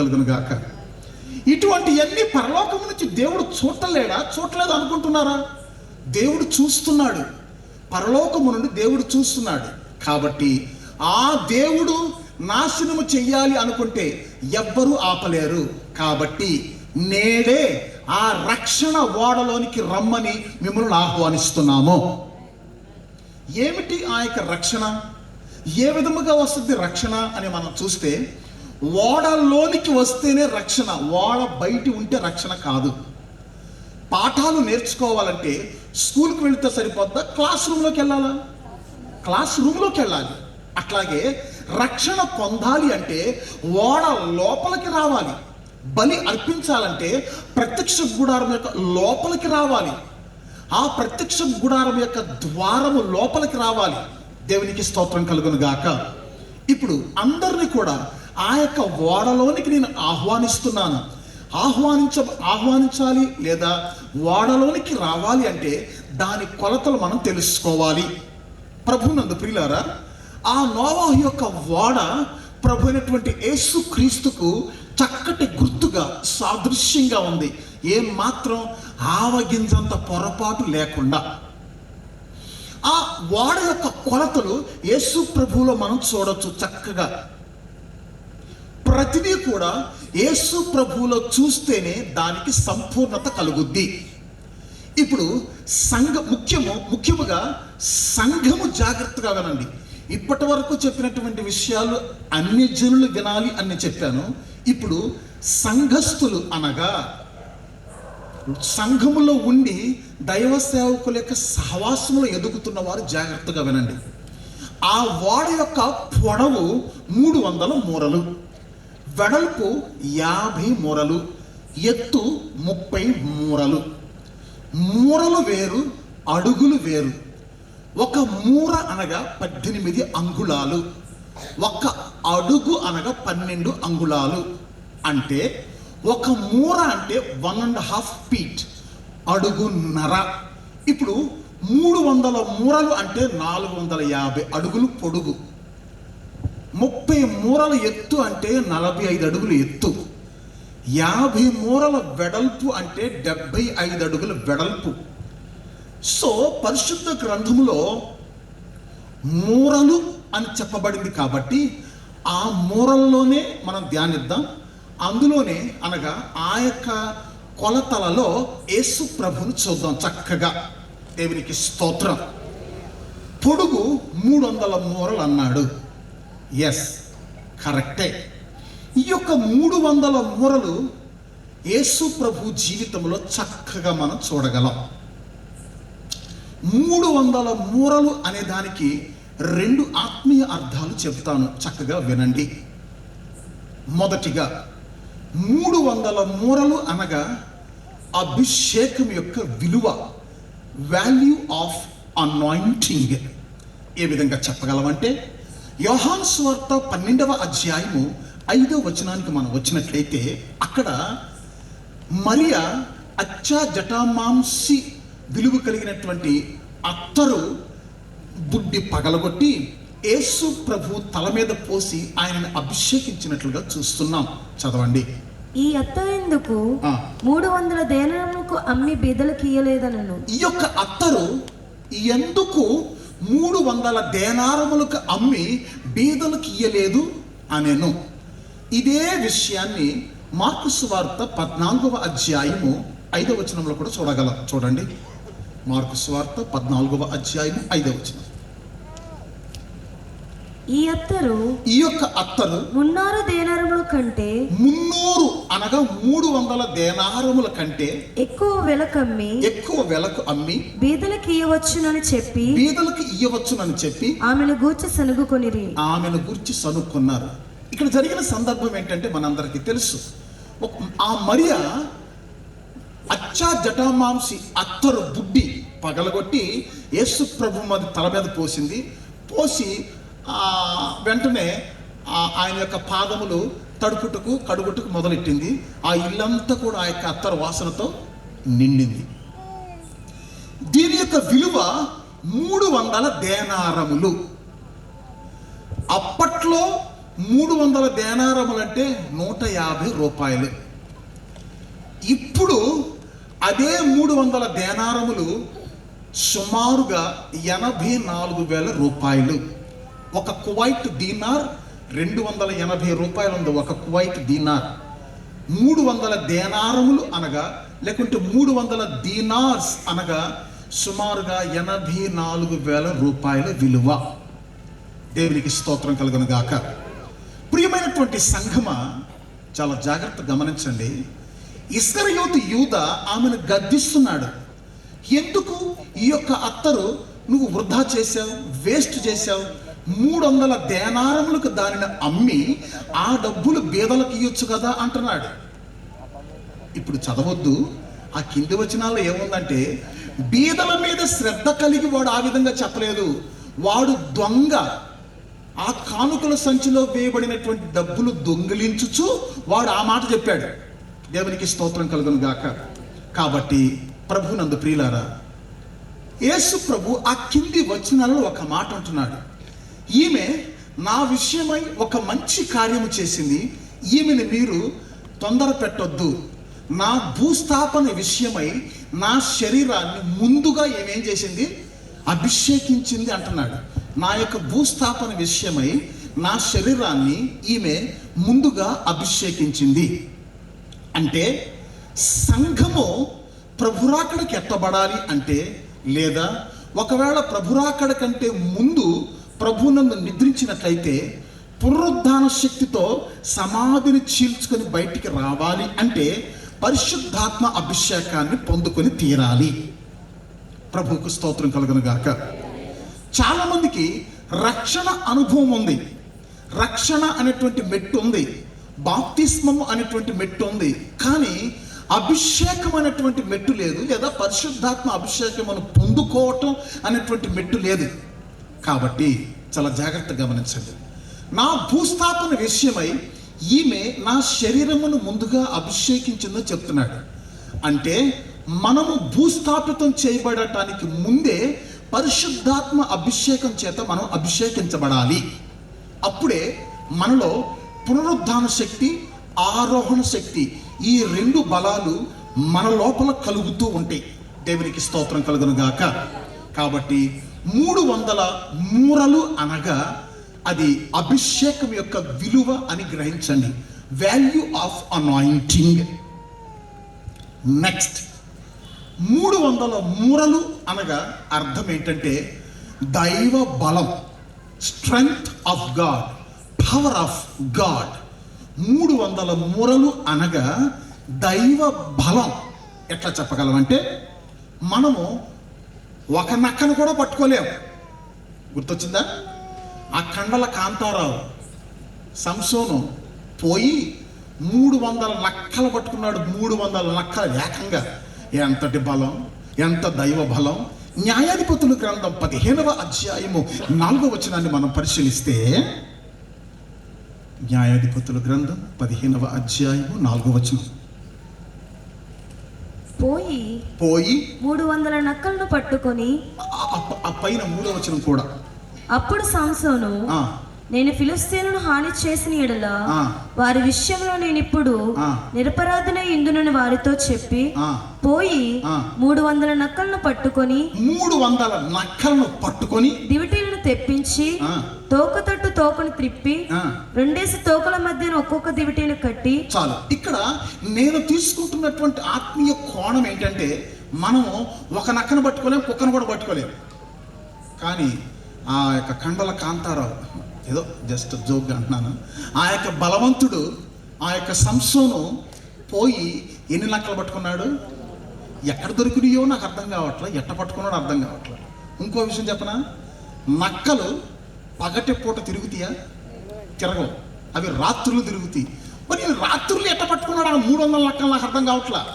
కలుగునుగాక ఇటువంటి ఇటువంటివన్నీ పరలోకం నుంచి దేవుడు చూడలేడా? చూడలేదు అనుకుంటున్నారా? దేవుడు చూస్తున్నాడు. పరలోకము నుండి దేవుడు చూస్తున్నాడు. కాబట్టి ఆ దేవుడు నాశనము చెయ్యాలి అనుకుంటే ఎవ్వరూ ఆపలేరు. కాబట్టి నేడే ఆ రక్షణ ఓడలోనికి రమ్మని మిమ్మల్ని ఆహ్వానిస్తున్నాము. ఏమిటి ఆ యొక్క రక్షణ? ఏ విధముగా వస్తుంది రక్షణ అని మనం చూస్తే ఓడలోనికి వస్తేనే రక్షణ ఓడ బయట ఉంటే రక్షణ కాదు. పాఠాలు నేర్చుకోవాలంటే స్కూల్కి వెళితే సరిపోద్దా? క్లాస్ రూమ్లోకి వెళ్ళాలా? క్లాస్ రూమ్లోకి వెళ్ళాలి. అట్లాగే రక్షణ పొందాలి అంటే ఓడ లోపలికి రావాలి. బలి అర్పించాలంటే ప్రత్యక్ష గుడారం యొక్క లోపలికి రావాలి. ఆ ప్రత్యక్ష గుడారం యొక్క ద్వారము లోపలికి రావాలి. దేవునికి స్తోత్రం కలుగును గాక. ఇప్పుడు అందరినీ కూడా ఆ యొక్క ఓడలోనికి నేను ఆహ్వానిస్తున్నాను. ఆహ్వానించ ఆహ్వానించాలి లేదా ఓడలోనికి రావాలి అంటే దాని కొలతలు మనం తెలుసుకోవాలి. ప్రభునందు ప్రియులారా ఆ నోవాహు యొక్క ఓడ ప్రభు అయినటువంటి యేసు క్రీస్తుకు చక్కటి గుర్తుగా సాదృశ్యంగా ఉంది. ఏం మాత్రం ఆవగింజంత పొరపాటు లేకుండా. ఆ ఓడ యొక్క కొలతలు యేసు ప్రభువులో మనం చూడొచ్చు చక్కగా. ప్రతిదీ కూడా యేసు ప్రభువులో చూస్తేనే దానికి సంపూర్ణత కలుగుద్ది. ఇప్పుడు సంఘ ముఖ్యము ముఖ్యముగా సంఘము జాగ్రత్తగా వినండి. ఇప్పటి వరకు చెప్పినటువంటి విషయాలు అన్ని జనులు వినాలి అని చెప్పాను. ఇప్పుడు సంఘస్థులు అనగా సంఘములో ఉండి దైవ సేవకుల యొక్క సహవాసంలో ఎదుగుతున్న వారు జాగ్రత్తగా వినండి. ఆ ఓడ యొక్క పొడవు మూడు వందల మూరలు. వెడల్పు యాభై మూరలు ఎత్తు ముప్పై మూరలు. మూరలు వేరు అడుగులు వేరు. ఒక మూర అనగా పద్దెనిమిది అంగుళాలు. ఒక అడుగు అనగా పన్నెండు అంగుళాలు. అంటే ఒక మూర అంటే వన్ అండ్ హాఫ్ ఫీట్ అడుగున్నర ఇప్పుడు మూడు వందల మూరలు అంటే నాలుగు వందల యాభై అడుగులు పొడుగు. ముప్పై మూరల ఎత్తు అంటే నలభై ఐదు అడుగులు ఎత్తు. యాభై మూరల వెడల్పు అంటే డెబ్బై ఐదు అడుగుల వెడల్పు. సో పరిశుద్ధ గ్రంథములో మూరలు అని చెప్పబడింది కాబట్టి ఆ మూరల్లోనే మనం ధ్యానిద్దాం. అందులోనే అనగా ఆ యొక్క కొలతలలో యేసు ప్రభుని చూద్దాం చక్కగా. దేవునికి స్తోత్రం. పొడుగు మూడు వందల మూరలు అన్నాడు. ఎస్ కరెక్టే ఈ యొక్క మూడు వందల మూరలు యేసు ప్రభు జీవితంలో చక్కగా మనం చూడగలం. మూడు వందల మూరలు అనే దానికి రెండు ఆత్మీయ అర్థాలు చెప్తాను చక్కగా వినండి. మొదటిగా మూడు వందల మూరలు అనగా అభిషేకం యొక్క విలువ వాల్యూ ఆఫ్ అనాయింటింగ్ ఏ విధంగా చెప్పగలమంటే యోహాన్ స్వార్త పన్నెండవ అధ్యాయము ఐదవ వచనానికి మనం వచ్చినట్లయితే అక్కడ మరియా అచ్చా జటామాంసి విలువ కలిగినటువంటి అత్తరు బుడ్డి పగలగొట్టి యేసు ప్రభు తల మీద పోసి ఆయనను అభిషేకించినట్లుగా చూస్తున్నాం. చదవండి. ఈ అత్త ఎందుకు. మూడు వందల దేనములకు అమ్మి బీదలకు ఇయ్యలేదనను ఈ యొక్క అత్తరు ఎందుకు మూడు వందల దేనారములకు అమ్మి బీదలకు ఇయ్యలేదు అనెను. ఇదే విషయాన్ని మార్కుసు వార్త పద్నాలుగవ అధ్యాయము ఐదవ వచనంలో కూడా చూడగలం. చూడండి. మార్కు వార్త పద్నాలుగవ అధ్యాయము ఐదవ వచనం. ఈ అత్తరు ఈ యొక్క అత్తరు మున్నారు దేనారముల కంటే మున్నూరు అనగా మూడు వందల దేనారముల కంటే ఎక్కువ వెలకమ్మి ఎక్కువ వెలకు అమ్మి బీదలకు ఇయ్యవచ్చునని చెప్పి బీదలకు ఇయ్యవచ్చునని చెప్పి ఆమెను గూర్చి సనుగుకొనిరి. ఆమెను గురించి సనుక్కున్నారు. ఇక్కడ జరిగిన సందర్భం ఏంటంటే మనందరికీ తెలుసు. ఆ మరియ అచ్చా జటామాంసి అత్తరు బుడ్డి పగలగొట్టి యేసు ప్రభు మీద తల మీద పోసింది. పోసి వెంటనే ఆయన యొక్క పాదములు తడుపుటకు కడుగుటకు మొదలెట్టింది. ఆ ఇల్లంతా కూడా ఆ యొక్క అత్తరు వాసనతో నిండింది. దీని యొక్క విలువ మూడు వందల దేనారములు. అప్పట్లో మూడు వందల దేనారములు అంటే నూట యాభై రూపాయలు. ఇప్పుడు అదే మూడు వందల దేనారములు సుమారుగా ఎనభై నాలుగు వేల రూపాయలు. ఒక కువైట్ దీనార్ రెండు వందల ఎనభై రూపాయలు ఉంది ఒక కువైట్ దీనార్. మూడు వందల దేనారములు అనగా లేకుంటే మూడు వందల దీనార్స్ అనగా సుమారుగా ఎనభై నాలుగు వేల రూపాయల విలువ. దేవునికి స్తోత్రం కలుగును గాక ప్రియమైనటువంటి సంఘమ చాలా జాగ్రత్త గమనించండి. ఇస్కరయోతు యూద ఆమెను గద్దిస్తున్నాడు. ఎందుకు? ఈ యొక్క అత్తరు నువ్వు వృధా చేశావు వేస్ట్ చేశావు మూడు వందల దేనారములకు దానిని అమ్మి ఆ డబ్బులు బీదలకు ఇవ్వచ్చు కదా అంటున్నాడు. ఇప్పుడు చదవద్దు. ఆ కింది వచనాల్లో ఏముందంటే బీదల మీద శ్రద్ధ కలిగి వాడు ఆ విధంగా చెప్పలేదు. వాడు దొంగ. ఆ కానుకల సంచిలో వేయబడినటువంటి డబ్బులు దొంగిలించుచు వాడు ఆ మాట చెప్పాడు. దేవునికి స్తోత్రం కలుగును గాక. కాబట్టి ప్రభు నందు ప్రియులారా యేసు ప్రభు ఆ కింది వచనాలలో ఒక మాట అంటున్నాడు. ఈమె నా విషయమై ఒక మంచి కార్యము చేసింది. ఈమెను మీరు తొందర పెట్టొద్దు. నా భూస్థాపన విషయమై నా శరీరాన్ని ముందుగా ఏమేం చేసింది? అభిషేకించింది అంటున్నాడు. నా యొక్క భూస్థాపన విషయమై నా శరీరాన్ని ఈమె ముందుగా అభిషేకించింది. అంటే సంఘము ప్రభురాకడకి ఎత్తబడాలి అంటే లేదా ఒకవేళ ప్రభురాకడ కంటే ముందు ప్రభునందు నిద్రించినట్లయితే పునరుద్ధాన శక్తితో సమాధిని చీల్చుకొని బయటికి రావాలి అంటే పరిశుద్ధాత్మ అభిషేకాన్ని పొందుకొని తీరాలి. ప్రభువుకు స్తోత్రం కలుగును గాక. చాలామందికి రక్షణ అనుభవం ఉంది. రక్షణ అనేటువంటి మెట్టు ఉంది. బాప్తిస్మము అనేటువంటి మెట్టు ఉంది. కానీ అభిషేకం అనేటువంటి మెట్టు లేదు. లేదా పరిశుద్ధాత్మ అభిషేకమును పొందుకోవటం అనేటువంటి మెట్టు లేదు. కాబట్టి చాలా జాగ్రత్తగా గమనించండి. నా భూస్థాపన విషయమై ఈమె నా శరీరమును ముందుగా అభిషేకించిందని చెప్తున్నాడు. అంటే మనము భూస్థాపితం చేయబడటానికి ముందే పరిశుద్ధాత్మ అభిషేకం చేత మనం అభిషేకించబడాలి. అప్పుడే మనలో పునరుద్ధాన శక్తి ఆరోహణ శక్తి ఈ రెండు బలాలు మన లోపల కలుగుతూ ఉంటాయి. దేవునికి స్తోత్రం కలుగును గాక. కాబట్టి మూడు వందల మూరలు అనగా అది అభిషేకం యొక్క విలువ అని గ్రహించండి. వాల్యూ ఆఫ్ అనాయింటింగ్ నెక్స్ట్ మూడు వందల మూరలు అనగా అర్థం ఏంటంటే దైవ బలం strength of God power of God మూడు వందల మూరలు అనగా దైవ బలం. ఎట్లా చెప్పగలమంటే మనము ఒక నక్కను కూడా పట్టుకోలేం. గుర్తొచ్చిందా? ఆ కండల కాంతారావు సంసోను పోయి మూడు వందల నక్కలు పట్టుకున్నాడు. మూడు వందల నక్కలు ఏకంగా. ఎంతటి బలం ఎంత దైవ బలం? న్యాయాధిపతుల గ్రంథం పదిహేనవ అధ్యాయము నాలుగో వచనాన్ని మనం పరిశీలిస్తే న్యాయాధిపతుల గ్రంథం పదిహేనవ అధ్యాయము నాలుగవ వచనం. పోయి పోయి మూడు వందల నక్కలను పట్టుకొని ఆ- పైన మూడవ వచనం కూడా అప్పుడు సంసోను నేను ఫిలిస్తీనును హాని చేసిన ఎడల. వారి విషయంలో నేను ఇప్పుడు. నిరపరాధన ఇందునని వారితో చెప్పి. పోయి. మూడు వందల నక్కలను పట్టుకొని మూడు వందల నక్కలను పట్టుకొని దివిటీలను తెప్పించి ఆ. తోక తట్టు తోకను త్రిప్పి రెండేసి తోకల మధ్యన ఒక్కొక్క దివిటీని కట్టి చాలు. ఇక్కడ నేను తీసుకుంటున్నటువంటి ఆత్మీయ కోణం ఏంటంటే మనము ఒక నక్కను పట్టుకోలేం కుక్కను కూడా పట్టుకోలేం. కానీ ఆ యొక్క కండల కాంతారావు ఏదో జస్ట్ జోక్గా అంటున్నాను ఆ యొక్క బలవంతుడు ఆ యొక్క సంసోను పోయి ఎన్ని నక్కలు పట్టుకున్నాడు? ఎక్కడ దొరికినాయో నాకు అర్థం కావట్లే ఎట్ట పట్టుకున్నాడో అర్థం కావట్లే. ఇంకో విషయం చెప్పనా? నక్కలు పగటి పూట తిరుగుతాయా? తిరగవు. అవి రాత్రులు తిరుగుతాయి. మరి రాత్రులు ఎట్ట పట్టుకున్నాడు? ఆ మూడు వందల నక్కలు నాకు అర్థం కావట్లా.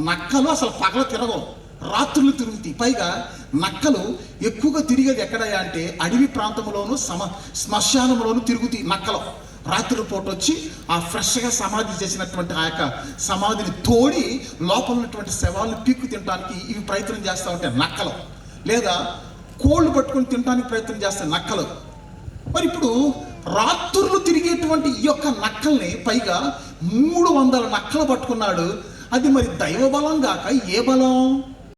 నక్కలు అసలు పగల తిరగవు. రాత్రులు తిరుగుతాయి. పైగా నక్కలు ఎక్కువగా తిరిగేది ఎక్కడయ్యా అంటే అడవి ప్రాంతంలోను సమ శ్మశానంలోను తిరుగుతాయి నక్కలు. రాత్రి పూట వచ్చి ఆ ఫ్రెష్గా సమాధి చేసినటువంటి ఆ యొక్క సమాధిని తోడి లోపల ఉన్నటువంటి శవాలను పీక్కు తినడానికి ఇవి ప్రయత్నం చేస్తూ ఉంటాయి నక్కలు. లేదా కోళ్ళు పట్టుకొని తినడానికి ప్రయత్నం చేస్తాయి నక్కలు. మరి ఇప్పుడు రాత్రులు తిరిగేటువంటి ఈ యొక్క నక్కల్ని పైగా మూడు వందల నక్కలు పట్టుకున్నాడు. అది మరి దైవ బలం గాక ఏ బలం?